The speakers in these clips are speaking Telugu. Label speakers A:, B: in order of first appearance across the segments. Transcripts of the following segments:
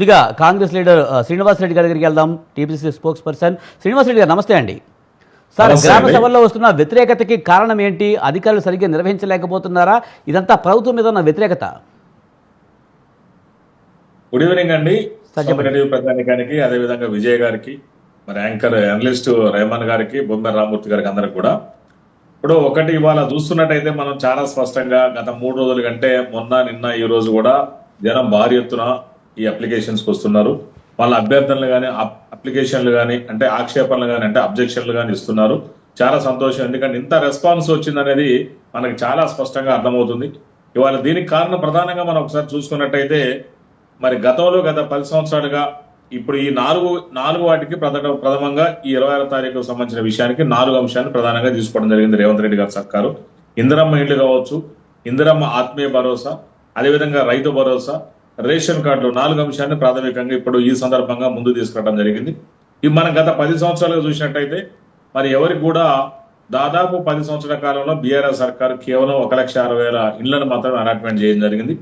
A: ముందుగా కాంగ్రెస్ లీడర్ శ్రీనివాస్ రెడ్డి గారి దగ్గరికి వెళ్దాం. TPC spokesperson. శ్రీనివాస్ రెడ్డి గారు నమస్తే అండి. సార్ గ్రామ. సభల్లో వస్తున్న వ్యతిరేకతకి కారణం ఏంటి? అధికారులు సరిగ్గా నిర్వహించలేకపోతున్నారా? ఇదంతా ప్రభుత్వం మీద ఉన్న వ్యతిరేకత.
B: గుడ్ ఈవినింగ్ అండి. సోమిరెడ్డి ప్రధానికానికి అదేవిధంగా విజయ్ గారికి మరి యాంకర్ అనలిస్ట్ రేమన్ గారికి బొమ్మె రామూర్తి గారికి అందరికి కూడా. ఇప్పుడు ఒకటి ఇవాళ చూస్తున్నట్టయితే మనం చాలా స్పష్టంగా గత మూడు రోజుల కంటే మొన్న నిన్న ఈ రోజు కూడా జనం భారీ ఎత్తున ఈ అప్లికేషన్స్కి వస్తున్నారు. వాళ్ళ అభ్యర్థనలు కానీ అప్లికేషన్లు కానీ అంటే ఆక్షేపణలు కానీ అంటే అబ్జెక్షన్లు కానీ ఇస్తున్నారు. చాలా సంతోషం. ఎందుకంటే ఇంత రెస్పాన్స్ వచ్చిందనేది మనకు చాలా స్పష్టంగా అర్థమవుతుంది. ఇవాళ దీనికి కారణం ప్రధానంగా మనం ఒకసారి చూసుకున్నట్టయితే మరి గతంలో గత పది సంవత్సరాలుగా ఇప్పుడు ఈ నాలుగు నాలుగు వాటికి ప్రథమ ప్రథమంగా ఈ ఇరవై ఆరో తారీఖుకు సంబంధించిన విషయానికి నాలుగు అంశాన్ని ప్రధానంగా తీసుకోవడం జరిగింది రేవంత్ రెడ్డి గారి సర్కారు. ఇందిరమ్మ ఇండ్లు కావచ్చు ఇందిరమ్మ ఆత్మీయ భరోసా అదేవిధంగా రైతు భరోసా రేషన్ కార్డులు నాలుగు అంశాన్ని ప్రాథమికంగా ఇప్పుడు ఈ సందర్భంగా ముందు తీసుకురావడం జరిగింది. ఇవి మనం గత పది సంవత్సరాలుగా చూసినట్టయితే మరి ఎవరికి కూడా దాదాపు పది సంవత్సరాల కాలంలో బీఆర్ఎస్ సర్కారు కేవలం ఒక లక్ష అరవై వేల ఇళ్ళను మాత్రమే అలాట్మెంట్ చేయడం జరిగింది.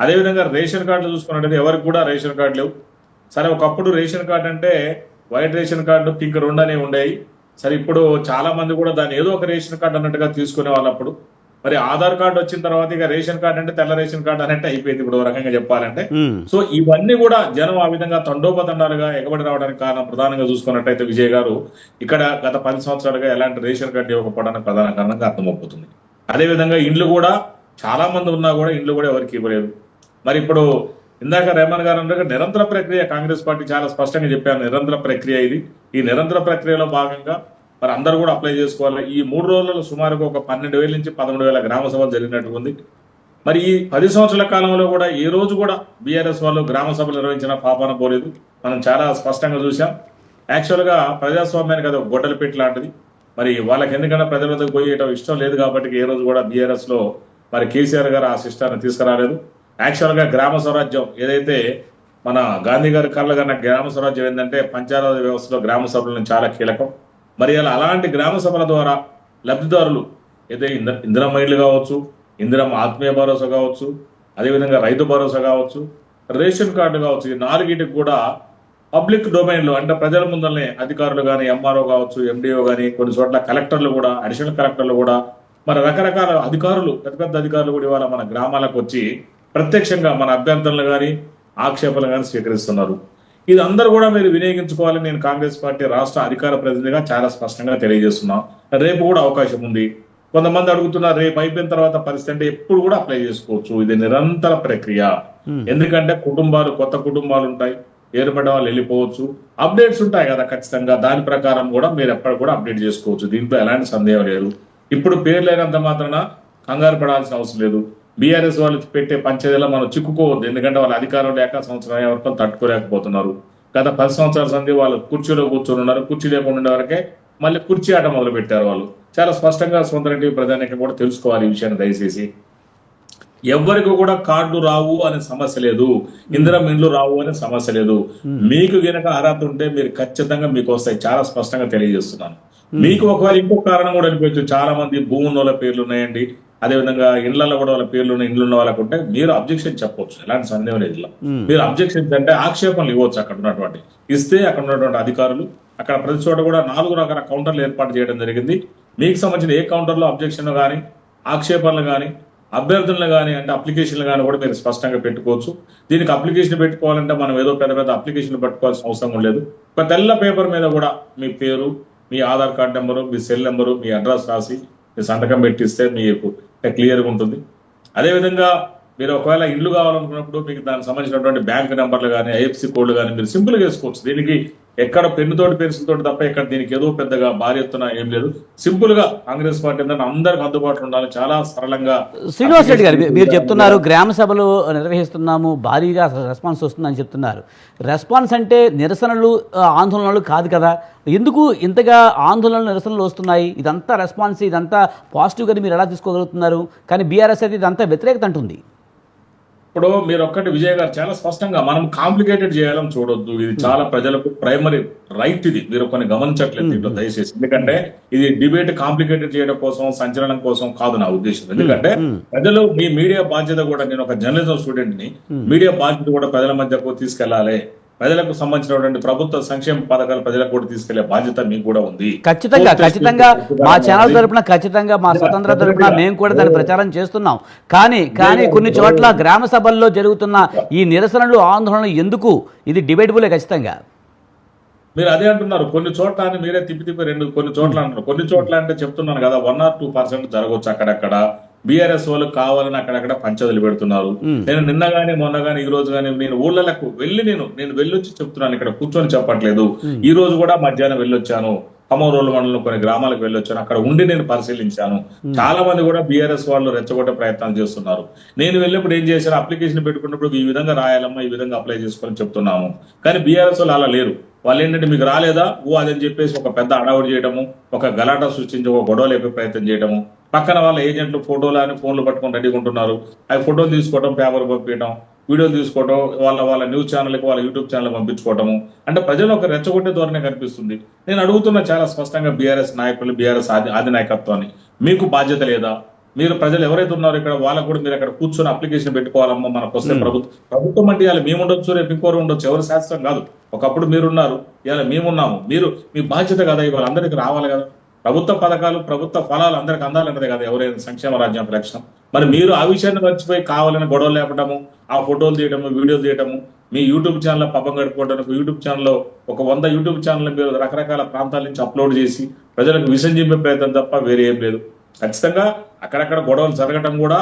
B: అదేవిధంగా రేషన్ కార్డులు చూసుకున్నట్టయితే ఎవరికి కూడా రేషన్ కార్డు లేవు. సరే ఒకప్పుడు రేషన్ కార్డు అంటే వైట్ రేషన్ కార్డు పింక్ రెండు అనేవి ఉండేవి. సరే ఇప్పుడు చాలా మంది కూడా దాన్ని ఏదో ఒక రేషన్ కార్డు అన్నట్టుగా తీసుకునే వాళ్ళప్పుడు మరి ఆధార్ కార్డు వచ్చిన తర్వాత ఇక రేషన్ కార్డు అంటే తెల్ల రేషన్ కార్డు అన్నట్టు అయిపోయింది ఇప్పుడు రకంగా చెప్పాలంటే. సో ఇవన్నీ కూడా జనం ఆ విధంగా తండోపతండాలుగా ఎగబడి రావడానికి కారణం ప్రధానంగా చూసుకున్నట్టయితే విజయ్ గారు ఇక్కడ గత పది సంవత్సరాలుగా ఎలాంటి రేషన్ కార్డు ఇవ్వకపోవడానికి ప్రధాన కారణంగా అర్థమవుతుంది. అదేవిధంగా ఇండ్లు కూడా చాలా మంది ఉన్నా కూడా ఇండ్లు కూడా ఎవరికి ఇవ్వలేదు. మరి ఇప్పుడు ఇందాక రేమన్ గారు అన్నట్టుగా నిరంతర ప్రక్రియ కాంగ్రెస్ పార్టీ చాలా స్పష్టంగా చెప్పారు నిరంతర ప్రక్రియ ఇది. ఈ నిరంతర ప్రక్రియలో భాగంగా మరి అందరూ కూడా అప్లై చేసుకోవాలి. ఈ మూడు రోజులలో సుమారుగా ఒక పన్నెండు వేల నుంచి పదమూడు వేల గ్రామ సభలు జరిగినట్టు ఉంది. మరి ఈ పది సంవత్సరాల కాలంలో కూడా ఏ రోజు కూడా బీఆర్ఎస్ వాళ్ళు గ్రామ సభలు నిర్వహించిన పాపాన పోలేదు. మనం చాలా స్పష్టంగా చూసాం యాక్చువల్గా ప్రజాస్వామ్యానికి అది ఒక గొడ్డలి పెట్టి లాంటిది. మరి వాళ్ళకి ఎందుకంటే ప్రజల వద్దకు పోయేయటం ఇష్టం లేదు కాబట్టి ఏ రోజు కూడా బీఆర్ఎస్లో మరి కేసీఆర్ గారు ఆ శిష్టాన్ని తీసుకురాలేదు. యాక్చువల్గా గ్రామ స్వరాజ్యం ఏదైతే మన గాంధీ గారి కళ్ళగన్న గ్రామ స్వరాజ్యం ఏంటంటే పంచాయతీ వ్యవస్థలో గ్రామ సభలను చాలా కీలకం. మరి అలా అలాంటి గ్రామ సభల ద్వారా లబ్ధిదారులు అయితే ఇంద ఇందిరమ్మ కావచ్చు ఇంద్రం ఆత్మీయ భరోసా కావచ్చు అదేవిధంగా రైతు భరోసా కావచ్చు రేషన్ కార్డు కావచ్చు ఈ నాలుగిటికి కూడా పబ్లిక్ డొమైన్లో అంటే ప్రజల ముందరనే అధికారులు కానీ ఎంఆర్ఓ కావచ్చు ఎండిఓ కానీ కొన్ని చోట్ల కలెక్టర్లు కూడా అడిషనల్ కలెక్టర్లు కూడా మరి రకరకాల అధికారులు పెద్ద పెద్ద అధికారులు కూడా ఇవాళ మన గ్రామాలకు వచ్చి ప్రత్యక్షంగా మన అభ్యర్థనలు కానీ ఆక్షేపణలు కానీ స్వీకరిస్తున్నారు. ఇది అందరూ కూడా మీరు వినియోగించుకోవాలని నేను కాంగ్రెస్ పార్టీ రాష్ట్ర అధికార ప్రతినిధిగా చాలా స్పష్టంగా తెలియజేస్తున్నా. రేపు కూడా అవకాశం ఉంది. కొంతమంది అడుగుతున్నారు రేపు అయిపోయిన తర్వాత పరిస్థితి అంటే ఎప్పుడు కూడా అప్లై చేసుకోవచ్చు. ఇది నిరంతర ప్రక్రియ. ఎందుకంటే కుటుంబాలు కొత్త కుటుంబాలు ఉంటాయి. ఏర్పడ్డ వాళ్ళు వెళ్ళిపోవచ్చు. అప్డేట్స్ ఉంటాయి కదా ఖచ్చితంగా. దాని ప్రకారం కూడా మీరు ఎక్కడ కూడా అప్డేట్ చేసుకోవచ్చు. దీంట్లో ఎలాంటి సందేహం లేదు. ఇప్పుడు పేరు లేనంత మాత్రాన కంగారు పడాల్సిన అవసరం లేదు. బీఆర్ఎస్ వాళ్ళు పెట్టే పంచాయతీలో మనం చిక్కుకోవద్దు. ఎందుకంటే వాళ్ళ అధికారం లేక సంవత్సరం అయ్యే వరకు తట్టుకోలేకపోతున్నారు. గత పది సంవత్సరాల సంది వాళ్ళు కుర్చీలో కూర్చొని ఉన్నారు. కుర్చీ లేకుండా ఉండే వరకే మళ్ళీ కుర్చీ ఆట మొదలు పెట్టారు వాళ్ళు. చాలా స్పష్టంగా సొంతరెడ్డి ప్రధానికి కూడా తెలుసుకోవాలి ఈ విషయాన్ని దయచేసి. ఎవ్వరికి కూడా కార్డు రావు అనే సమస్య లేదు. ఇందిరం ఇండ్లు రావు అనే సమస్య లేదు. మీకు గనక అర్హత ఉంటే మీరు ఖచ్చితంగా మీకు వస్తాయి. చాలా స్పష్టంగా తెలియజేస్తున్నాను. మీకు ఒకవేళ ఇంకొక కారణం కూడా అనిపించు చాలా మంది భూమి ఉన్న వాళ్ళ పేర్లు ఉన్నాయండి. అదేవిధంగా ఇండ్లలో కూడా వాళ్ళ పేర్లు ఉన్న ఇండ్లు ఉన్న వాళ్ళకు ఉంటే మీరు అబ్జెక్షన్ చెప్పొచ్చు. ఎలాంటి సందేహం లేదు ఇలా. మీరు అబ్జెక్షన్స్ అంటే ఆక్షేపణలు ఇవ్వచ్చు అక్కడ ఉన్నటువంటి. ఇస్తే అక్కడ ఉన్నటువంటి అధికారులు అక్కడ ప్రతి చోట కూడా నాలుగు రకాల కౌంటర్లు ఏర్పాటు చేయడం జరిగింది. మీకు సంబంధించిన ఏ కౌంటర్లో అబ్జెక్షన్ కానీ ఆక్షేపణలు కానీ అభ్యర్థనలు కానీ అంటే అప్లికేషన్లు కానీ కూడా మీరు స్పష్టంగా పెట్టుకోవచ్చు. దీనికి అప్లికేషన్ పెట్టుకోవాలంటే మనం ఏదో పెద్ద పెద్ద అప్లికేషన్లు పెట్టుకోవాల్సిన అవసరం లేదు. ఒక తెల్ల పేపర్ మీద కూడా మీ పేరు మీ ఆధార్ కార్డ్ నెంబరు మీ సెల్ నెంబరు మీ అడ్రస్ రాసి మీరు సంతకం పెట్టిస్తే మీకు క్లియర్గా ఉంటుంది. అదేవిధంగా మీరు ఒకవేళ ఇల్లు కావాలనుకున్నప్పుడు మీకు దానికి సంబంధించినటువంటి బ్యాంక్ నెంబర్లు కానీ ఐఎఫ్సి కోడ్లు కానీ మీరు సింపుల్గా వేసుకోవచ్చు. దీనికి ఎక్కడ పెన్నుతోటి పెన్సిల్ తోటి తప్ప ఇక్కడ దీనికి ఏదో పెద్దగా భారీ ఎత్తున ఏం లేదు. సింపుల్గా కాంగ్రెస్ పార్టీ ఏంటంటే అందరికి అందుబాటులో ఉండాలి చాలా సరళంగా
A: శ్రీనివాస్ రెడ్డి గారు మీరు చెప్తున్నారు గ్రామ సభలు నిర్వహిస్తున్నాము భారీగా రెస్పాన్స్ వస్తుందని చెప్తున్నారు. రెస్పాన్స్ అంటే నిరసనలు ఆందోళనలు కాదు కదా. ఎందుకు ఇంతగా ఆందోళనలు నిరసనలు వస్తున్నాయి? ఇదంతా రెస్పాన్స్ ఇదంతా పాజిటివ్గా మీరు ఎలా తీసుకోగలుగుతున్నారు? కానీ బీఆర్ఎస్ అయితే ఇదంతా వ్యతిరేకత అంటుంది.
B: ఇప్పుడు మీరు ఒక్కటి విజయ్ గారు చాలా స్పష్టంగా మనం కాంప్లికేటెడ్ చేయాలని చూడొద్దు. ఇది చాలా ప్రజలకు ప్రైమరీ రైట్ ఇది. మీరు కొన్ని గమనించట్లేదు దీంట్లో దయచేసి. ఎందుకంటే ఇది డిబేట్ కాంప్లికేటెడ్ చేయడం కోసం సంచలనం కోసం కాదు నా ఉద్దేశం. ఎందుకంటే ప్రజలు మీ మీడియా బాధ్యత కూడా నేను ఒక జర్నలిజం స్టూడెంట్ని మీడియా బాధ్యత కూడా ప్రజల మధ్యకు తీసుకెళ్ళాలి. ప్రజలకు సంబంధించినటువంటి ప్రభుత్వ సంక్షేమ పథకాలు ప్రజలకు కూడా తీసుకెళ్ళే బాధ్యత మీకు కూడా ఉంది.
A: ఖచ్చితంగా ఖచ్చితంగా మా ఛానల్ తరపున ఖచ్చితంగా మా స్వతంత్ర తరపున మేము కూడా దాని ప్రచారం చేస్తున్నాం. కానీ కానీ కొన్ని చోట్ల గ్రామ సభల్లో జరుగుతున్న ఈ నిరసనలు ఆందోళనలు ఎందుకు? ఇది డిబేటబులే ఖచ్చితంగా.
B: మీరు అదే అంటున్నారు. కొన్ని చోట్ల అని మీరే తిప్పి తిప్పి రెండు కొన్ని చోట్ల అంటున్నారు. కొన్ని చోట్ల అంటే చెప్తున్నాను కదా వన్ ఆర్ టూ పర్సెంట్ జరగవచ్చు అక్కడక్కడ. బీఆర్ఎస్ వాళ్ళు కావాలని అక్కడక్కడ పంచదలు పెడుతున్నారు. నేను నిన్న గానీ మొన్న గానీ ఈ రోజు గానీ నేను ఊళ్ళకు వెళ్ళి నేను నేను వెళ్ళొచ్చి చెప్తున్నాను ఇక్కడ కూర్చొని చెప్పట్లేదు. ఈ రోజు కూడా మధ్యాహ్నం వెళ్ళొచ్చాను. ఖమ్మరోలు మండలం కొన్ని గ్రామాలకు వెళ్ళొచ్చాను. అక్కడ ఉండి నేను పరిశీలించాను. చాలా మంది కూడా బీఆర్ఎస్ వాళ్ళు రెచ్చగొట్టే ప్రయత్నాలు చేస్తున్నారు. నేను వెళ్ళినప్పుడు ఏం చేశాను? అప్లికేషన్ పెట్టుకున్నప్పుడు ఈ విధంగా రాయాలమ్మా ఈ విధంగా అప్లై చేసుకొని చెప్తున్నాము. కానీ బీఆర్ఎస్ వాళ్ళు అలా లేరు. వాళ్ళు ఏంటంటే మీకు రాలేదా? ఓ అదని చెప్పేసి ఒక పెద్ద అడవుడు చేయడము ఒక గలాట సృష్టించి ఒక గొడవ లేపే ప్రయత్నం చేయడము పక్కన వాళ్ళ ఏజెంట్లు ఫోటోలు అని ఫోన్లు పట్టుకొని రెడీగా ఉంటున్నారు. అవి ఫోటోలు తీసుకోవడం పేపర్ పంపించడం వీడియోలు తీసుకోవడం వాళ్ళ వాళ్ళ న్యూస్ ఛానల్కి వాళ్ళ యూట్యూబ్ ఛానల్ పంపించుకోవడము అంటే ప్రజలు ఒక రెచ్చగొట్టే ధోరణి కనిపిస్తుంది. నేను అడుగుతున్న చాలా స్పష్టంగా బీఆర్ఎస్ నాయకులు బీఆర్ఎస్ ఆది ఆది నాయకత్వాన్ని మీకు బాధ్యత లేదా? మీరు ప్రజలు ఎవరైతే ఉన్నారో ఇక్కడ వాళ్ళకు కూడా మీరు అక్కడ కూర్చొని అప్లికేషన్ పెట్టుకోవాలమ్మా మనకు వస్తే ప్రభుత్వం. ప్రభుత్వం అంటే ఇవాళ మేము ఉండొచ్చు రేపు ఇంకోరు ఉండొచ్చు. ఎవరు శాస్త్రం కాదు. ఒకప్పుడు మీరున్నారు ఇవాళ మేమున్నాము మీరు మీ బాధ్యత కదా ఇవాళ అందరికి రావాలి కదా. ప్రభుత్వ పథకాలు ప్రభుత్వ ఫలాలు అందరికి అందాలన్నదే కదా ఎవరైనా సంక్షేమ రాజ్యాంగ లక్ష్యం మరి మీరు ఆ విషయాన్ని మర్చిపోయి కావాలని గొడవలు లేపడము ఆ ఫోటోలు తీయడము వీడియోలు తీయడము మీ యూట్యూబ్ ఛానల్ పబ్బం గడుపుకోవడానికి యూట్యూబ్ ఛానల్లో ఒక వంద యూట్యూబ్ ఛానల్ మీరు రకరకాల ప్రాంతాల నుంచి అప్లోడ్ చేసి ప్రజలకు విషయం ప్రయత్నం తప్ప వేరే ఏం లేదు. ఖచ్చితంగా అక్కడక్కడ గొడవలు జరగటం కూడా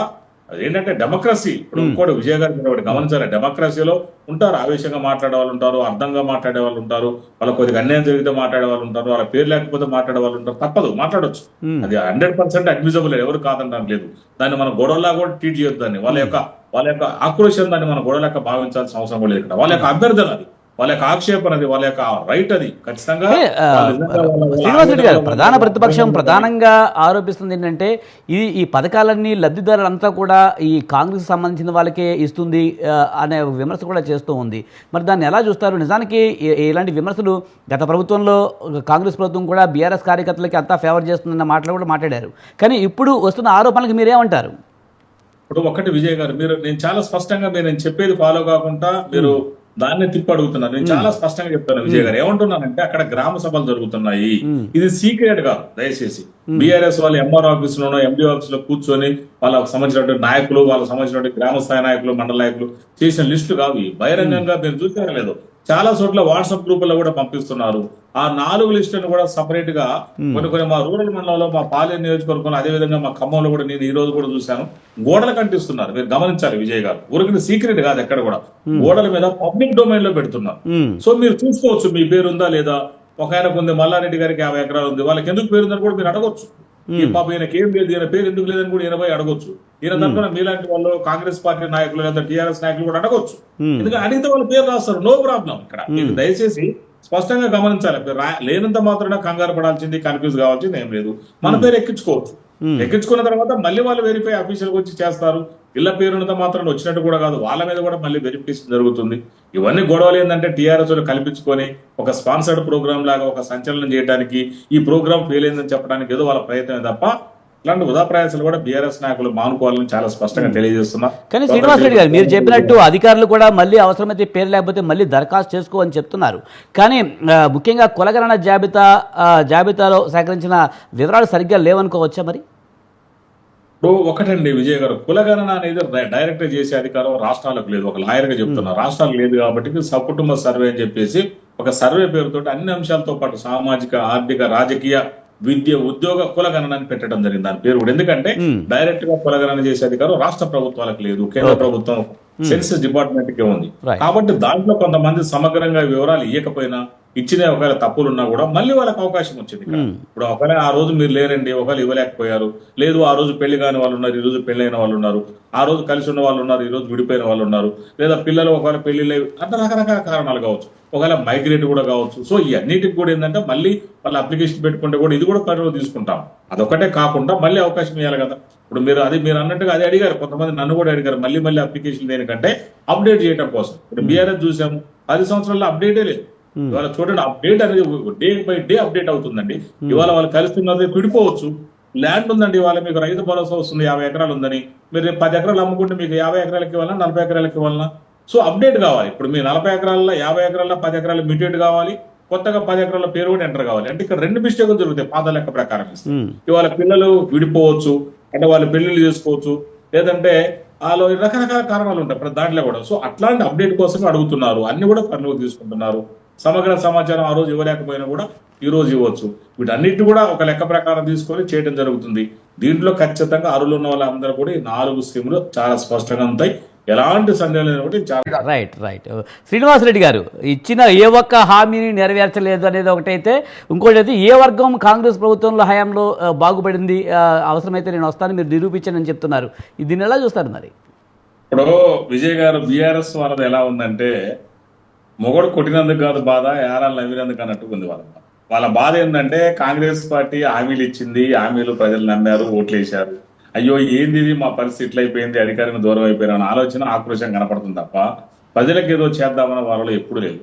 B: అదేంటంటే డెమోక్రసీ ఇప్పుడు ఇంకోటి విజయ గారు మీరు ఒకటి గమనించాలి డెమోక్రసీలో ఉంటారు ఆవేశంగా మాట్లాడే వాళ్ళు ఉంటారు అర్థంగా మాట్లాడే వాళ్ళు ఉంటారు వాళ్ళ కొద్దిగా అన్యాయం జరిగితే మాట్లాడే వాళ్ళు ఉంటారు వాళ్ళ పేరు లేకపోతే మాట్లాడే వాళ్ళు ఉంటారు తప్పదు మాట్లాడొచ్చు. అది హండ్రెడ్ పర్సెంట్ అడ్మిజబుల్ ఎవరు కాదంటారు లేదు. దాన్ని మనం గొడవలా కూడా ట్రీట్ చేయొద్దు దాన్ని. వాళ్ళ యొక్క వాళ్ళ యొక్క ఆక్రోశం దాన్ని మనం గొడవ లెక్క భావించాల్సిన అవసరం కూడా లేదు వాళ్ళ యొక్క అభ్యర్థన అది. వాళ్ళ యొక్క ఆక్షేపణ అది వాళ్ళ యొక్క రైట్ అది. ఖచ్చితంగా
A: శ్రీనివాస్ రెడ్డి గారు ప్రధాన ప్రతిపక్షం ప్రధానంగా ఆరోపిస్తుంది ఏంటంటే ఈ ఈ పథకాలన్నీ లబ్ధిదారులంతా కూడా ఈ కాంగ్రెస్ సంబంధించిన వాళ్ళకే ఇస్తుంది అనే విమర్శ కూడా చేస్తూ ఉంది. మరి దాన్ని ఎలా చూస్తారు? నిజానికి ఇలాంటి విమర్శలు గత ప్రభుత్వంలో కాంగ్రెస్ ప్రభుత్వం కూడా బీఆర్ఎస్ కార్యకర్తలకి అంతా ఫేవర్ చేస్తుందన్న మాటలు కూడా మాట్లాడారు. కానీ ఇప్పుడు వస్తున్న ఆరోపణలకు మీరేమంటారు?
B: ఇప్పుడు ఒకటి విజయ్ గారు మీరు నేను చాలా స్పష్టంగా మీరు నేను చెప్పేది ఫాలో కాకుండా మీరు దాన్ని తిప్పి అడుగుతున్నారు నేను చాలా స్పష్టంగా చెప్తాను విజయ్ గారు. ఏమంటున్నానంటే అక్కడ గ్రామ సభలు జరుగుతున్నాయి. ఇది సీక్రెట్ కాదు దయచేసి. బీఆర్ఎస్ వాళ్ళు ఎంఆర్ ఆఫీస్ లోనో ఎండి ఆఫీస్లో కూర్చొని వాళ్ళకి సంబంధించినటువంటి నాయకులు వాళ్ళకి సంబంధించినటువంటి గ్రామ స్థాయి నాయకులు మండల నాయకులు చేసిన లిస్టు కావు. బహిరంగంగా మీరు చూసారా లేదు చాలా చోట్ల వాట్సాప్ గ్రూపుల్లో కూడా పంపిస్తున్నారు. ఆ నాలుగు లిస్టులను కూడా సపరేట్గా కొన్ని కొన్ని మా రూరల్ మండలంలో మా పాలెం నియోజకవర్గంలో అదే విధంగా మా ఖమ్మంలో కూడా నేను ఈ రోజు కూడా చూశాను. గోడలు కంటిస్తున్నారు. మీరు గమనించాలి విజయ్ గారు. ఊరికి సీక్రెట్ కాదు ఎక్కడ కూడా. గోడల మీద పబ్లిక్ డొమైన్లో పెడుతున్నారు సో మీరు చూసుకోవచ్చు మీ పేరు ఉందా లేదా? ఒక ఆయనకు ఉంది మల్లారెడ్డి గారికి యాభై ఎకరాలు ఉంది. వాళ్ళకి ఎందుకు పేరు ఉందని కూడా మీరు అడగొచ్చు. ఈ పాప ఈయనకి ఏం లేదు ఈయన పేరు ఎందుకు లేదని కూడా ఈయన పోయి అడగొచ్చు. ఈయన తరఫున మీలాంటి వాళ్ళు కాంగ్రెస్ పార్టీ నాయకులు లేదా టీఆర్ఎస్ నాయకులు కూడా అడగొచ్చు.
A: ఉమ్,
B: ఎందుకంటే అడిగితే వాళ్ళు పేరు రాస్తారు. నో ప్రాబ్లం ఇక్కడ. మీరు దయచేసి స్పష్టంగా గమనించాలి. లేనంత మాత్రమే కంగారు పడాల్సింది కన్ఫ్యూజ్ కావాల్సింది ఏం లేదు. మన పేరు ఎక్కించుకోవచ్చు.
A: Hmm.
B: ఎక్కించుకున్న తర్వాత మళ్ళీ వాళ్ళు వెరిఫై అఫీషియల్ వచ్చి చేస్తారు. ఇళ్ళ పేరునంత మాత్రం వచ్చినట్టు కూడా కాదు. వాళ్ళ మీద కూడా మళ్ళీ వెరిఫికేషన్ జరుగుతుంది. ఇవన్నీ గొడవలు ఏంటంటే టీఆర్ఎస్ వాళ్ళు కల్పించుకొని ఒక స్పాన్సర్డ్ ప్రోగ్రామ్ లాగా ఒక సంచలనం చేయడానికి ఈ ప్రోగ్రామ్ ఫెయిల్ అయిందని చెప్పడానికి ఏదో వాళ్ళ ప్రయత్నమే తప్ప ఇలాంటి ఉదాప్రయాసాలు కూడా బీఆర్ఎస్ నాయకులు మానుకోవాలని చాలా స్పష్టంగా తెలియజేస్తున్నా.
A: కానీ శ్రీనివాస్ రెడ్డి గారు మీరు చెప్పినట్టు అధికారులు కూడా మళ్ళీ అవసరమైతే పేరు లేకపోతే మళ్ళీ దరఖాస్తు చేసుకోవని చెప్తున్నారు. కానీ ముఖ్యంగా కులగణన జాబితా జాబితాలో సేకరించిన వివరాలు సరిగ్గా లేవనుకోవచ్చా మరి?
B: ఇప్పుడు ఒకటండి విజయ్ గారు కులగణన అనేది డైరెక్ట్ చేసే అధికారం రాష్ట్రాలకు లేదు. ఒక లాయర్గా చెప్తున్నా రాష్ట్రాలకు లేదు కాబట్టి సకుటుంబ సర్వే అని చెప్పేసి ఒక సర్వే పేరుతో అన్ని అంశాలతో పాటు సామాజిక ఆర్థిక రాజకీయ విద్య ఉద్యోగ కులగణన అని పెట్టడం జరిగింది. దాని పేరు కూడా ఎందుకంటే. డైరెక్ట్గా కులగణన చేసే అధికారం రాష్ట్ర ప్రభుత్వాలకు లేదు. కేంద్ర ప్రభుత్వం సెన్సస్ డిపార్ట్మెంట్ కే ఉంది. కాబట్టి దాంట్లో కొంతమంది సమగ్రంగా వివరాలు ఇవ్వకపోయినా ఇచ్చిన ఒకవేళ తప్పులు ఉన్నా కూడా మళ్ళీ వాళ్ళకి అవకాశం వచ్చింది.
A: Hmm.
B: ఇప్పుడు ఒకవేళ ఆ రోజు మీరు లేరండి ఒకవేళ ఇవ్వలేకపోయారు లేదు ఆ రోజు పెళ్ళి కాని వాళ్ళు ఉన్నారు ఈ రోజు పెళ్ళైన వాళ్ళు ఉన్నారు ఆ రోజు కలిసి ఉన్న వాళ్ళు ఉన్నారు ఈ రోజు విడిపోయిన వాళ్ళు ఉన్నారు లేదా పిల్లలు ఒకవేళ పెళ్ళి లేవు అట్లా రకరకాల కారణాలు కావచ్చు ఒకవేళ మైగ్రేట్ కూడా కావచ్చు సో ఈ అన్నిటికి కూడా ఏంటంటే మళ్ళీ వాళ్ళ అప్లికేషన్ పెట్టుకుంటే కూడా ఇది కూడా పరిగణలో తీసుకుంటాం అదొకటే కాకుండా మళ్ళీ అవకాశం ఇవ్వాలి కదా ఇప్పుడు మీరు అది మీరు అన్నట్టుగా అది అడిగారు. కొంతమంది నన్ను కూడా అడిగారు. మళ్ళీ మళ్ళీ అప్లికేషన్ దేనికంటే అప్డేట్ చేయడం కోసం. ఇప్పుడు బీఆర్ఎస్ చూసాము. పది సంవత్సరాల్లో అప్డేటే లేదు. ఇవాళ చూడండి అప్డేట్ అనేది డే బై డే అప్డేట్ అవుతుందండి. ఇవాళ వాళ్ళు కలుస్తున్నది విడిపోవచ్చు. ల్యాండ్ ఉందండి ఇవాళ మీకు రైతు భరోసా వస్తుంది యాభై ఎకరాలు ఉందని. మీరు పది ఎకరాలు అమ్ముకుంటే మీకు యాభై ఎకరాలకి ఇవ్వాలన్నా నలభై ఎకరాలకి ఇవ్వాలన్నా సో అప్డేట్ కావాలి. ఇప్పుడు మీ నలభై ఎకరాల్లో యాభై ఎకరాల్లో పది ఎకరాలు మ్యూటేట్ కావాలి. కొత్తగా పది ఎకరాల పేరు కూడా ఎంటర్ కావాలి. అంటే ఇక్కడ రెండు మిస్టేకులు జరుగుతాయి పాత లెక్క ప్రకారం. ఇవాళ పిల్లలు విడిపోవచ్చు. అంటే వాళ్ళు పెళ్ళిళ్ళు చేసుకోవచ్చు. లేదంటే వాళ్ళు రకరకాల కారణాలు ఉంటాయి. ప్రతి దాంట్లో కూడా. సో అట్లాంటి అప్డేట్ కోసం అడుగుతున్నారు. అన్ని కూడా పరిలోకి తీసుకుంటున్నారు. సమగ్ర సమాచారం ఆ రోజు ఇవ్వలేకపోయినా కూడా ఈ రోజు ఇవ్వచ్చు. వీటన్నిటి కూడా ఒక లెక్క ప్రకారం తీసుకొని చేయడం జరుగుతుంది. దీంట్లో ఖచ్చితంగా అరులు ఉన్న వాళ్ళందరూ కూడా ఈ నాలుగు స్కీములు చాలా స్పష్టంగా ఉంటాయి. ఎలాంటి సందేహం చాలా
A: రైట్ రైట్ శ్రీనివాసరెడ్డి గారు ఇచ్చిన ఏ ఒక్క హామీని నెరవేర్చలేదు అనేది ఒకటైతే ఇంకోటి అయితే ఏ వర్గం కాంగ్రెస్ ప్రభుత్వంలో హయాంలో బాగుపడింది అవసరమైతే నేను వస్తాను మీరు నిరూపించానని చెప్తున్నారు. దీన్ని ఎలా చూస్తారు మరి?
B: ఇప్పుడు విజయ్ గారు బీఆర్ఎస్ వాళ్ళది ఎలా ఉందంటే మొగడు కొట్టినందుకు కాదు బాధ యారాలు నవ్వినందుకు అన్నట్టు ఉంది వాళ్ళ. వాళ్ళ బాధ ఏంటంటే కాంగ్రెస్ పార్టీ హామీలు ఇచ్చింది హామీలు ప్రజలు నమ్మారు ఓట్లు వేశారు అయ్యో ఏంది మా పరిస్థితి ఇట్లయిపోయింది అధికారం దూరం అయిపోయిన అనే ఆలోచన ఆక్రోశం కనపడుతుంది తప్ప ప్రజలకు ఏదో చేద్దామన్న వాళ్ళలో ఎప్పుడు లేదు.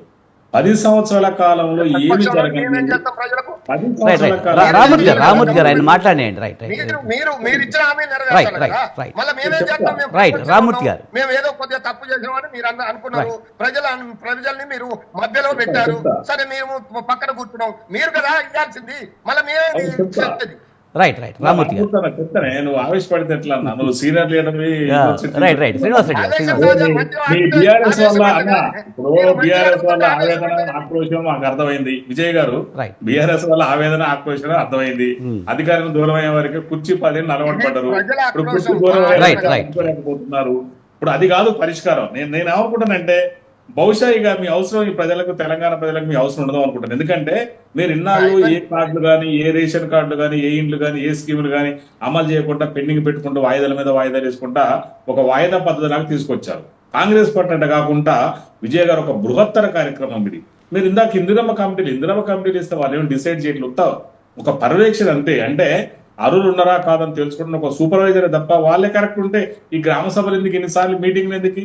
B: పది సంవత్సరాల కాలంలో ఏమి
C: ప్రజలకు?
B: పది
A: రైట్
B: సంవత్సరాల
A: రైట్
B: కాలంలో
A: రామూర్తి గారు రామూర్తి గారు ఆయన మాట్లాడేయండి రైట్ రైట్
C: మీరు మీరు మీరు ఇచ్చిన హామీ. మళ్ళీ మేమేం చేస్తాం? మేము.
A: గారు.
C: ఏదో కొద్దిగా తప్పు చేసినామని మీరు అన్న అనుకున్నారు. ప్రజల ప్రజల్ని మీరు మధ్యలో పెట్టారు. సరే మేము పక్కన కూర్చున్నాం. మీరు కదా ఇవ్వాల్సింది. మళ్ళీ మేమే.
A: రైట్ రైట్ రామూర్తి గారు.
B: నువ్వు ఆవేశపడితే ఎట్లా అన్నా? నువ్వు senior leader
A: right right Srinivasa Reddy గారు
C: అదే
A: శ్రీనివాస్
C: కదా,
B: మీ
C: మంచి
B: బీఆర్ఎస్ వల్ల
C: ఆదేశం
B: అన్న
C: కదా.
B: ఇప్పుడు
C: మీరు మంచి
B: బీఆర్ఎస్ వల్ల
C: ఆదేశం
B: ఆవేదన. ఆక్రోశం మాకు అర్థమైంది. విజయ్ గారు. బీఆర్ఎస్ వల్ల ఆవేదన ఆక్రోశం అర్థమైంది.
A: Hmm.
B: అధికారం దూరం అయ్యే వరకు కుర్చీ పది నలవడి పడ్డారు ఇప్పుడు కుర్చీ. దూరం ఇప్పుడు అది కాదు పరిష్కారం. నేను నేను ఏమనుకుంటానంటే బహుశా ఇక మీ అవసరం ఈ ప్రజలకు తెలంగాణ ప్రజలకు మీ అవసరం ఉండదు అనుకుంటాను. ఎందుకంటే మీరు ఇన్నాళ్ళు ఏ కార్డులు కానీ ఏ రేషన్ కార్డులు కానీ ఏ ఇండ్లు కానీ ఏ స్కీములు కానీ అమలు చేయకుండా పెండింగ్ పెట్టుకుంటూ వాయిదాల మీద వాయిదాలు వేసుకుంటా ఒక వాయిదా పద్ధతి లాగా తీసుకొచ్చారు. కాంగ్రెస్ పార్టీ అంటే కాకుండా విజయ్ గారు ఒక బృహత్తర కార్యక్రమం ఇది. మీరు ఇందాక ఇందిరమ్మ కమిటీలు ఇందిరమ్మ కమిటీలు ఇస్తే వాళ్ళు ఏమి డిసైడ్ చేయట్లు ఒక పర్యవేక్షణ అంతే. అంటే అరువులు ఉన్నారా కాదని తెలుసుకుంటున్న ఒక సూపర్వైజర్ తప్ప వాళ్ళే కరెక్ట్ ఉంటే ఈ గ్రామ సభలు ఎందుకు ఎన్నిసార్లు మీటింగ్లు ఎందుకు?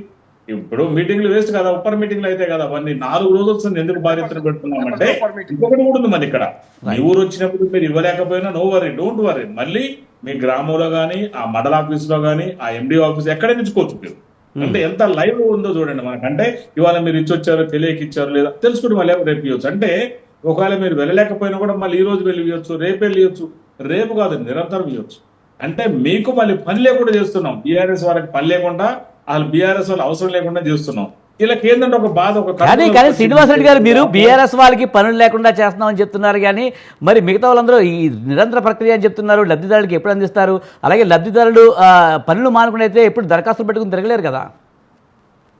B: ఇప్పుడు మీటింగ్లు వేస్ట్ కదా ఉప్పర్ మీటింగ్లు అయితే కదా అవన్నీ నాలుగు రోజులు వస్తుంది ఎందుకు బాధ్యతను పెడుతున్నామంటే ఇంకొకటి కూడా ఉంది మన ఇక్కడ. మీ ఊరు వచ్చినప్పుడు మీరు ఇవ్వలేకపోయినా నో వరీ డోంట్ వరీ మళ్ళీ మీ గ్రామంలో గానీ ఆ మండల ఆఫీస్లో గానీ ఆ ఎండి ఆఫీస్ ఎక్కడ ఇచ్చుకోవచ్చు మీరు? అంటే ఎంత లైవ్ ఉందో చూడండి మనకంటే ఇవాళ మీరు ఇచ్చొచ్చారు తెలియక ఇచ్చారు లేదా తెలుసుకుంటే మళ్ళీ రేపు ఇవ్వచ్చు. అంటే ఒకవేళ మీరు వెళ్ళలేకపోయినా కూడా మళ్ళీ ఈ రోజు వెళ్ళి ఇవ్వచ్చు రేపు వెళ్ళి ఇవ్వచ్చు రేపు కాదు నిరంతరం ఇవ్వచ్చు. అంటే మీకు మళ్ళీ పని లేకుండా చేస్తున్నాం. బీఆర్ఎస్ వాళ్ళకి పని లేకుండా అసలు బీఆర్ఎస్ వాళ్ళు అవసరం లేకుండా చేస్తున్నాం. వీళ్ళకి ఏంటంటే ఒక బాధ ఒక
A: కానీ కానీ
B: ఒక
A: శ్రీనివాసరెడ్డి గారు మీరు బీఆర్ఎస్ వాళ్ళకి పనులు లేకుండా చేస్తున్నామని చెప్తున్నారు కానీ మరి మిగతా వాళ్ళందరూ ఈ నిరంతర ప్రక్రియ అని చెప్తున్నారు లబ్ధిదారులకు ఎప్పుడు అందిస్తారు? అలాగే లబ్ధిదారులు ఆ, పనులు మానుకుని అయితే ఎప్పుడు దరఖాస్తులు పెట్టుకుని తిరగలేరు కదా?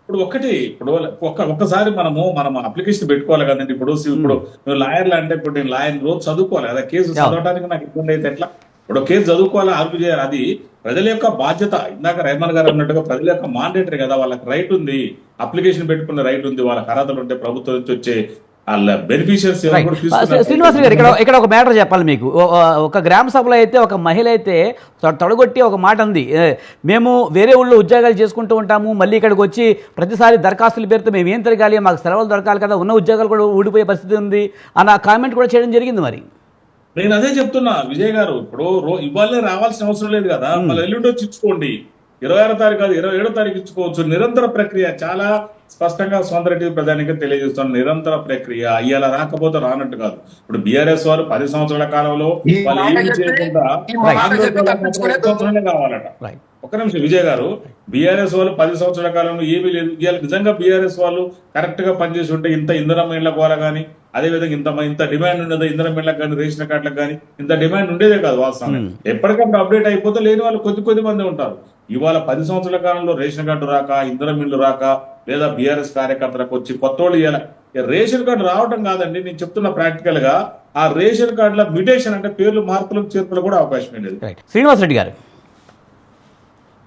B: ఇప్పుడు ఒకటి ఇప్పుడు ఒక్క ఒక్కసారి మనము మనం అప్లికేషన్ పెట్టుకోవాలి కదండి. ఇప్పుడు ఇప్పుడు లాయర్లు అంటే ఇప్పుడు నేను లాయర్ రోజు చదువుకోవాలి కదా. కేసు. చదవడానికి నాకు ఇబ్బంది అయితే ఎట్లా? ఇప్పుడు కేసు చదువుకోవాలి ఆర్గ్యూ చేయాలి. అది ప్రజల యొక్క బాధ్యత. ఇందాక రెహమాన్ గారు అన్నట్టుగా ప్రజల యొక్క మాండేటరీ కదా వాళ్ళకి రైట్ ఉంది. అప్లికేషన్ పెట్టుకునే రైట్ ఉంది. వాళ్ళకి అర్హతలు ఉంటే ప్రభుత్వం నుంచి వచ్చే
A: శ్రీనివాస్ గారు ఇక్కడ ఇక్కడ ఒక మ్యాటర్ చెప్పాలి మీకు. ఒక గ్రామ సభలో అయితే ఒక మహిళ అయితే తొడగొట్టి ఒక మాట ఉంది ఏ, మేము వేరే ఊళ్ళో ఉద్యోగాలు చేసుకుంటూ ఉంటాము. మళ్ళీ ఇక్కడికి వచ్చి ప్రతిసారి దరఖాస్తుల పేరుతో మేము ఏం తిరగాలి? మాకు సెలవులు దొరకాలి కదా. ఉన్న ఉద్యోగాలు కూడా ఊడిపోయే పరిస్థితి ఉంది. అన్న కామెంట్ కూడా చేయడం జరిగింది మరి.
B: నేను అదే చెప్తున్నా విజయ్ గారు ఇప్పుడు ఇవాళే రావాల్సిన అవసరం లేదు కదా. మళ్ళీ ఎల్లుండి వచ్చి ఇచ్చుకోండి. ఇరవై ఆరో తారీఖు కాదు ఇరవై ఏడో తారీఖు ఇచ్చుకోవచ్చు. నిరంతర ప్రక్రియ చాలా స్పష్టంగా స్వంత ప్రధానికి తెలియజేస్తున్న నిరంతర ప్రక్రియ. ఇవాళ రాకపోతే రానట్టు కాదు. ఇప్పుడు బీఆర్ఎస్ వారు పది సంవత్సరాల కాలంలో వాళ్ళు ఏమి చేయకుండా కావాలట. ఒక నిమిషం విజయ్ గారు. బీఆర్ఎస్ వాళ్ళు పది సంవత్సరాల కాలంలో ఏమీ లేదు. ఇవాళ నిజంగా బీఆర్ఎస్ వాళ్ళు కరెక్ట్గా పనిచేసి ఉంటే ఇంత ఇంధనం ఇళ్ళ ద్వారా కానీ అదే విధంగా ఇంత ఇంత డిమాండ్ ఉండదు ఇంధనం ఇళ్ళకు కానీ రేషన్ కార్డులకు కానీ ఇంత డిమాండ్ ఉండేదే కాదు వాస్తవం ఎప్పటికప్పుడు అప్డేట్ అయిపోతే లేని వాళ్ళు కొద్ది కొద్ది మంది ఉంటారు. ఇవాళ పది సంవత్సరాల కాలంలో రేషన్ కార్డు రాక ఇంధనం ఇల్లు రాక లేదా బీఆర్ఎస్ కార్యకర్తలకు వచ్చి కొత్త వాళ్ళు ఇవ్వాలి రేషన్ కార్డు రావటం కాదండి నేను చెప్తున్న ప్రాక్టికల్గా ఆ రేషన్ కార్డుల మ్యూటేషన్ అంటే పేర్లు మార్పులకు చేర్పులు కూడా అవకాశం లేదు.
A: శ్రీనివాస్ రెడ్డి గారు సార్ కంటిన్యూ
B: మీకు
A: చేయండి
B: ఎలిజిబిలిటీ ఉంది కదా ఎందుకు లేదు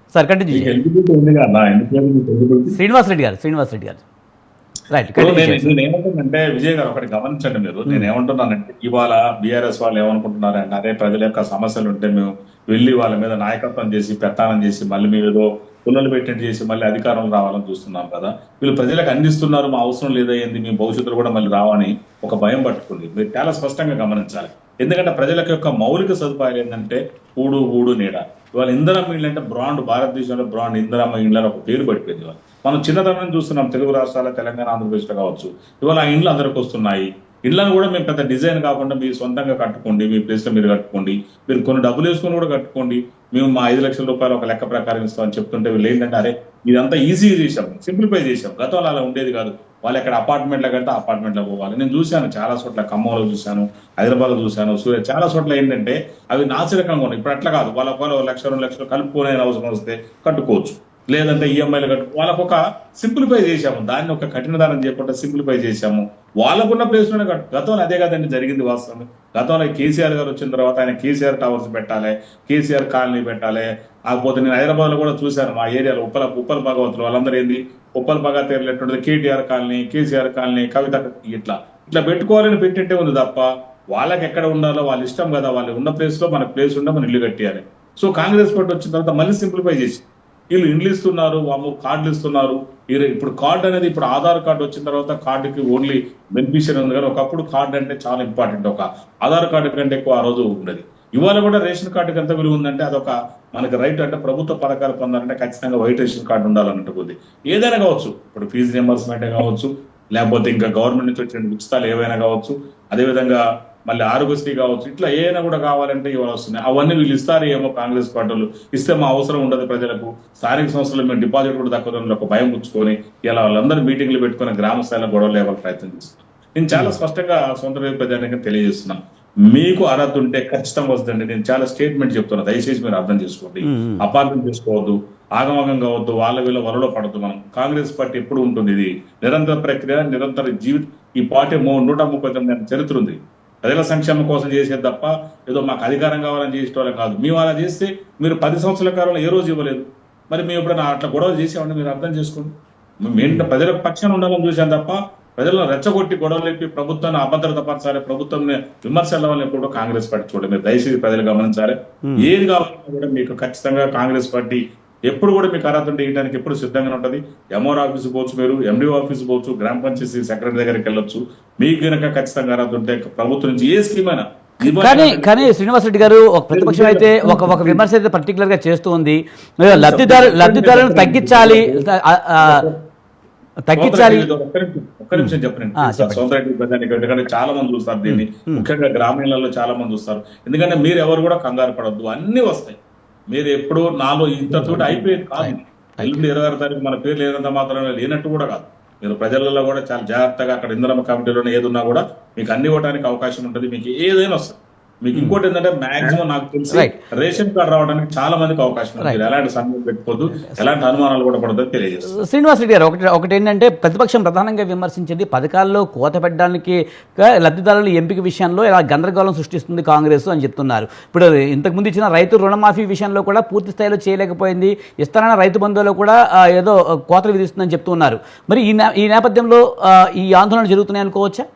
B: ఎలిజిబిలిటీ
A: శ్రీనివాస్ రెడ్డి గారు శ్రీనివాస్ రెడ్డి గారు. రైట్
B: ఇప్పుడు
A: కంటిన్యూ
B: నేను
A: చేయండి.
B: నేను ఏమంటున్నానంటే విజయ్ గారు ఒకటి గమనించండి మీరు. నేను ఏమంటున్నానంటే ఇవాళ బీఆర్ఎస్ వాళ్ళు ఏమనుకుంటున్నారంటే అదే ప్రజల యొక్క సమస్యలు ఉంటే మేము వెళ్ళి వాళ్ళ మీద నాయకత్వం చేసి పెత్తానం చేసి మళ్ళీ మీరు పుల్లలు పెట్టినట్టు చేసి మళ్ళీ అధికారం రావాలని చూస్తున్నాం కదా. వీళ్ళు ప్రజలకు అందిస్తున్నారు మా అవసరం లేదా ఏంది మీ భవిష్యత్తులో కూడా మళ్ళీ రావని ఒక భయం పట్టుకుంది. మీరు చాలా స్పష్టంగా గమనించాలి. ఎందుకంటే ప్రజలకు యొక్క మౌలిక సదుపాయాలు ఏంటంటే ఊడు ఊడు నీడ. ఇవాళ ఇందిరమ్మ ఇళ్ళు అంటే బ్రాండ్ భారతదేశంలో బ్రాండ్ ఇందిరమ్మ ఇళ్ళని ఒక పేరు పడిపోయింది ఇవాళ. మనం చిన్నతనం చూస్తున్నాం తెలుగు రాష్ట్రాల తెలంగాణ ఆంధ్రప్రదేశ్లో కావచ్చు. ఇవాళ ఆ ఇండ్లు అందరికి వస్తున్నాయి. ఇండ్లను కూడా మేము పెద్ద డిజైన్ కాకుండా మీరు సొంతంగా కట్టుకోండి మీ ప్లేస్లో మీరు కట్టుకోండి. మీరు కొన్ని డబ్బులు వేసుకొని కూడా కట్టుకోండి. మేము మా ఐదు లక్షల రూపాయలు ఒక లెక్క ప్రకారం ఇస్తామని చెప్తుంటే వీళ్ళు ఏంటంటే అరే ఇదంతా ఈజీ చేశాం సింప్లిఫై చేశాం. గతంలో అలా ఉండేది కాదు. వాళ్ళు ఎక్కడ అపార్ట్మెంట్లో కడితే అపార్ట్మెంట్లో పోవాలి. నేను చూశాను చాలా చోట్ల ఖమ్మంలో చూశాను హైదరాబాద్లో చూశాను సూర్య చాలా చోట్ల ఏంటంటే అవి నాసిరకంగా ఉన్నాయి. ఇప్పుడు అట్లా కాదు. వాళ్ళ ఒకవేళ లక్ష రెండు లక్షలు కలుపుకోలేని అవసరం వస్తే కట్టుకోవచ్చు. లేదంటే ఈఎంఐలు కట్టు వాళ్ళకు ఒక సింప్లిఫై చేశాము. దాన్ని ఒక కఠినదానం చేయకుండా సింప్లిఫై చేశాము. వాళ్ళకున్న ప్లేస్లోనే కట్టు గతంలో అదే కదండి జరిగింది వాస్తవం. గతంలో కేసీఆర్ గారు వచ్చిన తర్వాత ఆయన కేసీఆర్ టవర్స్ పెట్టాలి కేసీఆర్ కాలనీ పెట్టాలి. కాకపోతే నేను హైదరాబాద్లో కూడా చూశాను మా ఏరియాలో ఉప్పల ఉప్పల భగవతులు వాళ్ళందరూ ఏంది? ఉప్పల భగవత్ ఎట్లుంటుంది? KTR colony KCR colony Kavitha ఇట్లా. ఇట్లా పెట్టుకోవాలని పెట్టింటే ఉంది తప్ప వాళ్ళకి ఎక్కడ ఉండాలో వాళ్ళ ఇష్టం కదా. వాళ్ళు ఉన్న ప్లేస్లో మన ప్లేస్ ఉండే మనం ఇల్లు కట్టేయాలి. సో కాంగ్రెస్ పార్టీ వచ్చిన తర్వాత మళ్ళీ సింప్లిఫై చేసి వీళ్ళు ఇండ్లు ఇస్తున్నారు వాము కార్డులు ఇస్తున్నారు. ఇప్పుడు కార్డు అనేది ఇప్పుడు ఆధార్ కార్డు వచ్చిన తర్వాత కార్డుకి ఓన్లీ బెనిఫిషియర్ ఉంది కానీ ఒకప్పుడు కార్డు అంటే చాలా ఇంపార్టెంట్. ఒక ఆధార్ కార్డు కంటే ఎక్కువ ఆ రోజు ఉండేది. ఇవాళ కూడా రేషన్ కార్డుకి ఎంత విలువ ఉందంటే అదొక మనకి రైట్ అంటే ప్రభుత్వ పథకాలు పొందాలంటే ఖచ్చితంగా వైట్ రేషన్ కార్డు ఉండాలన్నట్టు ఉంది. ఏదైనా కావచ్చు. ఇప్పుడు ఫీజు రియంబర్స్మెంట్ కావచ్చు. లేకపోతే ఇంకా గవర్నమెంట్ నుంచి వచ్చిన ఉచితాలు ఏవైనా కావచ్చు. అదేవిధంగా మళ్ళీ ఆరోగ్యశ్రీ కావచ్చు ఇట్లా ఏమైనా కూడా కావాలంటే ఇవాళ వస్తున్నాయి. అవన్నీ వీళ్ళు ఇస్తారు ఏమో కాంగ్రెస్ పార్టీలు. ఇస్తే మా అవసరం ఉండదు ప్రజలకు. స్థానిక సంస్థలు మేము డిపాజిట్ కూడా దక్కదని ఒక భయం పుచ్చుకొని ఇలా వాళ్ళందరూ మీటింగ్లు పెట్టుకుని గ్రామ స్థాయిలో గొడవలు లేవాలి ప్రయత్నం చేస్తున్నాం నేను చాలా స్పష్టంగా సొంత ప్రజానికి తెలియజేస్తున్నాను మీకు అర్హత ఉంటే ఖచ్చితంగా వస్తుందండి. నేను చాలా స్టేట్మెంట్ చెప్తున్నా. దయచేసి మీరు అర్థం చేసుకోండి.
A: మ్మ్.
B: అపార్థం చేసుకోవద్దు. ఆగమగం కావద్దు. వాళ్ళ వీళ్ళ వరలో పడద్దు మనం. కాంగ్రెస్ పార్టీ ఎప్పుడు ఉంటుంది ఇది? నిరంతర ప్రక్రియ నిరంతర జీవిత ఈ పార్టీ నూట ముప్పై తొమ్మిది చరిత్ర ఉంది. ప్రజల సంక్షేమం కోసం చేసేది తప్ప ఏదో మాకు అధికారం కావాలని చేసేటోళ్ళం కాదు. మేము అలా చేస్తే మీరు పది సంవత్సరాల కాలంలో ఏ రోజు ఇవ్వలేదు. మరి మేము ఎప్పుడైనా అట్లా గొడవ చేసామంటే మీరు అర్థం చేసుకోండి. మేము ప్రజల పక్షాన ఉండాలని చూసాం తప్ప ప్రజలను రెచ్చగొట్టి గొడవలు చెప్పి ప్రభుత్వాన్ని అభద్రత పరచాలి ప్రభుత్వాన్ని విమర్శల వల్ల ఎప్పుడు కాంగ్రెస్ పార్టీ చూడండి మీరు దయచేసి ప్రజలు గమనించాలి. ఏది కావాలన్నా కూడా మీకు ఖచ్చితంగా కాంగ్రెస్ పార్టీ ఎప్పుడు కూడా మీకు అర్హత ఉంటే ఇవ్వడానికి ఎప్పుడు సిద్ధంగా ఉంటది. ఎంఆర్ ఆఫీస్ పోవచ్చు మీరు ఎండిఓ ఆఫీస్ పోవచ్చు గ్రామ పంచాయతీ సెక్రటరీ దగ్గరికి వెళ్ళొచ్చు. మీకు గనక ఖచ్చితంగా అర్హత ఉంటే ప్రభుత్వం నుంచి ఏ స్కీమ్ అయినా
A: కానీ కానీ శ్రీనివాస్ రెడ్డి గారు ఒక ప్రతిపక్షం అయితే ఒక ఒక విమర్శ అయితే పర్టికులర్గా చేస్తూ ఉంది. లబ్ధిదారు లబ్ధిదారులను తగ్గించాలి. తగ్గించాలి.
B: ఒక్క నిమిషం, చెప్పండి. ప్రజానికి ఎందుకంటే చాలా మంది చూస్తారు దీన్ని. ముఖ్యంగా గ్రామీణాలలో చాలా మంది చూస్తారు. ఎందుకంటే మీరు ఎవరు కూడా కంగారు పడద్దు. అన్ని వస్తాయి. మీరు ఎప్పుడు నాలో ఇంత తోటి అయిపోయేది కాదు. ఎల్లుండి ఇరవై ఆరు తారీఖు మన పేరు లేనంత మాత్రమే లేనట్టు కూడా కాదు. మీరు ప్రజలలో కూడా చాలా జాగ్రత్తగా అక్కడ ఇంధనమ కమిటీలోనే ఏది ఉన్నా కూడా మీకు అన్ని ఇవ్వడానికి అవకాశం ఉంటుంది. మీకు ఏదైనా వస్తుంది. మీకు ఇంకోటి ఏంటంటే మాక్సిమం నాకు తెలిసి. రేషన్ కార్డు రావడానికి చాలా మందికి అవకాశం ఎలాంటి సందేహం పెట్టుకోవద్దు. ఎలాంటి అనుమానాలు కూడా పడదో తెలియజేస్తారు
A: శ్రీనివాస్ రెడ్డి గారు ఒకటి ఒకటి ఏంటంటే ప్రతిపక్షం ప్రధానంగా విమర్శించింది పథకాల్లో కోత పెట్టడానికి లబ్ధిదారుల ఎంపిక విషయంలో ఇలా గందరగోళం సృష్టిస్తుంది కాంగ్రెస్ అని చెప్తున్నారు. ఇప్పుడు ఇంతకుముందు ఇచ్చిన రైతు రుణమాఫీ విషయంలో కూడా పూర్తి స్థాయిలో చేయలేకపోయింది. ఇస్తారన్న రైతు బంధువులో కూడా ఏదో కోతలు విధిస్తుందని చెప్తున్నారు. మరి ఈ నేపథ్యంలో ఈ ఆందోళనలు జరుగుతున్నాయి అనుకోవచ్చా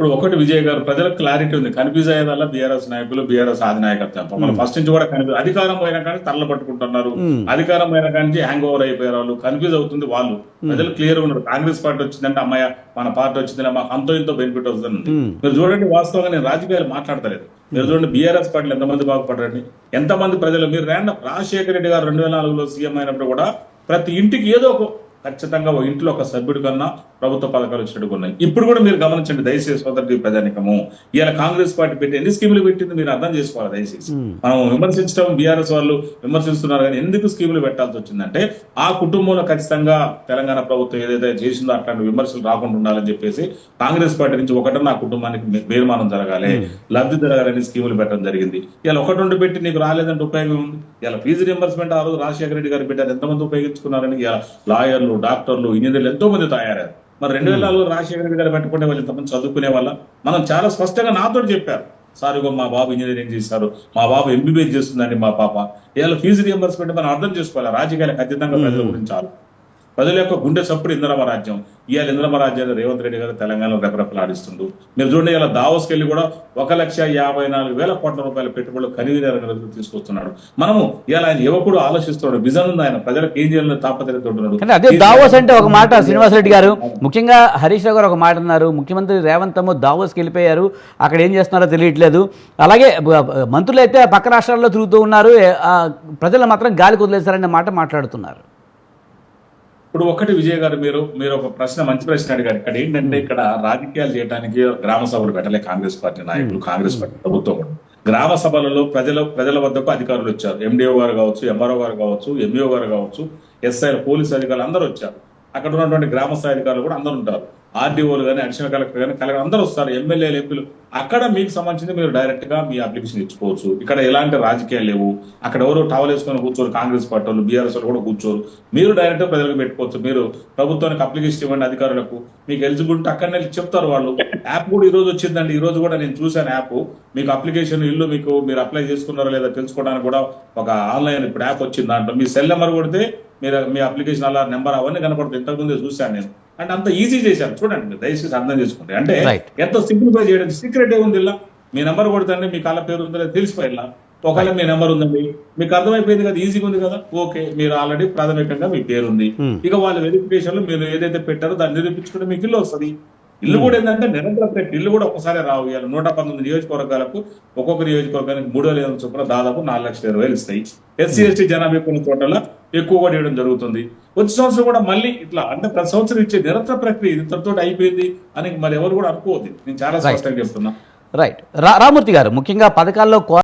B: ఇప్పుడు ఒకటి విజయ్ గారు ప్రజలకు క్లారిటీ ఉంది. కన్ఫ్యూజ్ అయ్యేదల్లా బీఆర్ఎస్ నాయకులు బీఆర్ఎస్ అధినాయకత్వం. మనం ఫస్ట్ నుంచి కూడా కన్ఫ్యూజ్ అధికారం పోయినా కానీ తరల పట్టుకుంటున్నారు. అధికారం పోయినా కానీ హ్యాంగ్ ఓవర్ అయిపోయారు వాళ్ళు. కన్ఫ్యూజ్ అవుతుంది వాళ్ళు. ప్రజలు క్లియర్ ఉన్నారు. కాంగ్రెస్ పార్టీ వచ్చిందంటే అమ్మాయ మన పార్టీ వచ్చిందంటే మాకు అంతో ఇంతో బెనిఫిట్ వస్తుంది మీరు చూడండి వాస్తవంగా నేను రాజకీయాలు మాట్లాడతలేదు. మీరు చూడండి బీఆర్ఎస్ పార్టీలు ఎంతమంది బాగుపడ్డారండి? ఎంతమంది ప్రజలు మీరు రాజశేఖర రెడ్డి గారు రెండు వేల నాలుగులో సీఎం అయినప్పుడు కూడా ప్రతి ఇంటికి ఏదో ఒక ఖచ్చితంగా ఒక ఇంట్లో ఒక సభ్యుడి కన్నా ప్రభుత్వ పథకాలు వచ్చినట్టు ఉన్నాయి. ఇప్పుడు కూడా మీరు గమనించండి దయచేసి సోదరుడి ప్రజానికము. ఇవాళ కాంగ్రెస్ పార్టీ పెట్టి ఎన్ని స్కీములు పెట్టింది మీరు అర్థం చేసుకోవాలి దయచేసి. మనం విమర్శించడం బీఆర్ఎస్ వాళ్ళు విమర్శిస్తున్నారు కానీ ఎందుకు స్కీములు పెట్టాల్సి వచ్చిందంటే ఆ కుటుంబంలో ఖచ్చితంగా తెలంగాణ ప్రభుత్వం ఏదైతే చేసిందో అట్లాంటి విమర్శలు రాకుండా ఉండాలని చెప్పేసి కాంగ్రెస్ పార్టీ నుంచి ఒకటి ఆ కుటుంబానికి బేర్మానం జరగాలి లబ్ధి జరగాలని స్కీములు పెట్టడం జరిగింది. ఇలా ఒకటి రెండు పెట్టి నీకు రాలేదంటే ఉపయోగం ఉంది ఇలా ఫీజు రియంబర్స్మెంట్ ఆ రోజు రాజశేఖర రెడ్డి గారు పెట్టారు ఎంతమంది ఉపయోగించుకున్నారని ఇలా లాయర్లు డాక్టర్లు ఇంజనీర్లు ఎంతో మంది తయారారు మరి రెండు వేల నాలుగు రాజశేఖర రెడ్డి గారు పెట్టుకుంటే వాళ్ళు ఇంతమంది చదువుకునే వాళ్ళ. మనం చాలా స్పష్టంగా నాతో చెప్పారు. సార్ ఇగో మా బాబు ఇంజనీరింగ్ చేశారు. మా బాబు ఎంబీబీఎస్ చేస్తుందండి మా పాప. ఇలా ఫీజు రియంబర్స్మెంట్ మనం అర్థం చేసుకోవాలి? రాజకీయాలు ఖచ్చితంగా ప్రజల గురించి చాలు ప్రజల యొక్క గుండె చప్పుడు ఇంద్రమ రాజ్యం ఇవాళ ఇంద్రమ రాజ్యాన్ని రేవంత్ రెడ్డి గారు తెలంగాణలో రెపరెపలాడిస్తుండు మీరు చూడండి ఇలా దావోస్కి వెళ్ళి కూడా ఒక లక్ష యాభై నాలుగు వేల కోట్ల రూపాయల పెట్టుబడులు ఖరీదు తీసుకొస్తున్నాడు. మనము ఇలా ఆయన యువకుడు ఆలోచిస్తున్నాడు. విజన్ ఉంది ఆయన. ప్రజలకు ఏం చేయాలని తాపత్రయతుంటున్నాడు
A: కానీ అదే దావోస్ అంటే ఒక మాట శ్రీనివాసరెడ్డి గారు. ముఖ్యంగా హరీష్ రావు గారు ఒక మాట అన్నారు. ముఖ్యమంత్రి రేవంత్ ఏమో దావోస్కి వెళ్ళిపోయారు. అక్కడ ఏం చేస్తున్నారో తెలియట్లేదు. అలాగే మంత్రులు అయితే పక్క రాష్ట్రాల్లో తిరుగుతూ ఉన్నారు. ప్రజలు మాత్రం గాలికి వదిలేశారనే మాట మాట్లాడుతున్నారు.
B: ఇప్పుడు ఒకటి విజయ్ గారు మీరు మీరు ఒక ప్రశ్న మంచి ప్రశ్న అడిగారు. ఇక్కడ ఏంటంటే ఇక్కడ రాజకీయాలు చేయడానికి గ్రామ సభలు పెట్టలే కాంగ్రెస్ పార్టీ నాయకులు కాంగ్రెస్ పార్టీ ప్రభుత్వం కూడా. గ్రామ సభలలో ప్రజల ప్రజల వద్దకు అధికారులు వచ్చారు. ఎండిఓ గారు కావచ్చు ఎంఆర్ఓ గారు కావచ్చు ఎంఈఓ గారు కావచ్చు ఎస్ఐ పోలీసు అధికారులు అందరూ వచ్చారు. అక్కడ ఉన్నటువంటి గ్రామ స్థాయి అధికారులు కూడా అందరూ ఉంటారు. ఆర్డీఓలు కానీ అడిషనల్ కలెక్టర్ కానీ కలెక్టర్ అందరూ వస్తారు. ఎమ్మెల్యేలు ఎంపీలు అక్కడ మీకు సంబంధించింది మీరు డైరెక్ట్గా మీ అప్లికేషన్ ఇచ్చుకోవచ్చు ఇక్కడ ఎలాంటి రాజకీయాలు లేవు. అక్కడ ఎవరు టవల్ వేసుకొని కూర్చోరు. కాంగ్రెస్ పార్టీ వాళ్ళు బీఆర్ఎస్ వాళ్ళు కూడా కూర్చోరు. మీరు డైరెక్ట్ ప్రజలకు పెట్టుకోవచ్చు. మీరు ప్రభుత్వానికి అప్లికేషన్ ఇవ్వండి అధికారులకు. మీకు ఎలిజిబిలిటీ అక్కడనే చెప్తారు వాళ్ళు. యాప్ కూడా ఈ రోజు వచ్చిందండి. ఈ రోజు కూడా నేను చూశాను యాప్. మీకు అప్లికేషన్ ఇల్లు మీకు మీరు అప్లై చేసుకున్నారో లేదా తెలుసుకోవడానికి కూడా ఒక ఆన్లైన్ ఇప్పుడు యాప్ వచ్చింది దాంట్లో. మీ సెల్ నెంబర్ కొడితే మీరు మీ అప్లికేషన్ అలా నెంబర్ అవన్నీ కనపడుతుంది ఇంతకుముందే చూశాను నేను. అంటే అంత ఈజీ చేశారు. చూడండి మీరు దయచేసి అర్థం చేసుకోండి. అంటే. ఎంత సింప్లిఫై చేయడం సీక్రెట్ ఏముంది ఇలా? మీ నెంబర్ కొడుతుంటే మీ కాళ్ళ పేరు ఉందో తెలిసిపోయిలా ఒకవేళ మీ నెంబర్ ఉందండి మీకు అర్థమైపోయింది కదా ఈజీగా ఉంది కదా? ఓకే మీరు ఆల్రెడీ ప్రాథమికంగా మీ పేరు ఉంది.
A: Hmm.
B: ఇక వాళ్ళ వెరిఫికేషన్లో మీరు ఏదైతే పెట్టారో దాన్ని నిరూపించుకుంటే మీకు ఇల్లు వస్తుంది. ఇల్లు కూడా ఏంటంటే నిరంతర ప్రక్రియ ఇల్లు కూడా ఒకసారి రావు. ఇవాళ నూట పంతొమ్మిది నియోజకవర్గాలకు ఒక్కొక్క నియోజకవర్గానికి మూడు వేల ఐదు వందల చొప్పున దాదాపు నాలుగు లక్షల ఇరవై వేలు ఇస్తాయి. ఎస్సీ ఎస్టీ జనాభా కొన్ని చోట్ల ఎక్కువ కూడా ఇవ్వడం జరుగుతుంది. వచ్చే సంవత్సరం కూడా మళ్ళీ ఇట్లా అంటే ప్రతి సంవత్సరం ఇచ్చే నిరంతర ప్రక్రియ ఇంతటితో అయిపోయింది అని మరి ఎవరు కూడా అనుకోవద్దు. నేను చాలా. స్పష్టంగా చెప్తున్నా.
A: రైట్ రామూర్తి గారు ముఖ్యంగా పథకాల్లో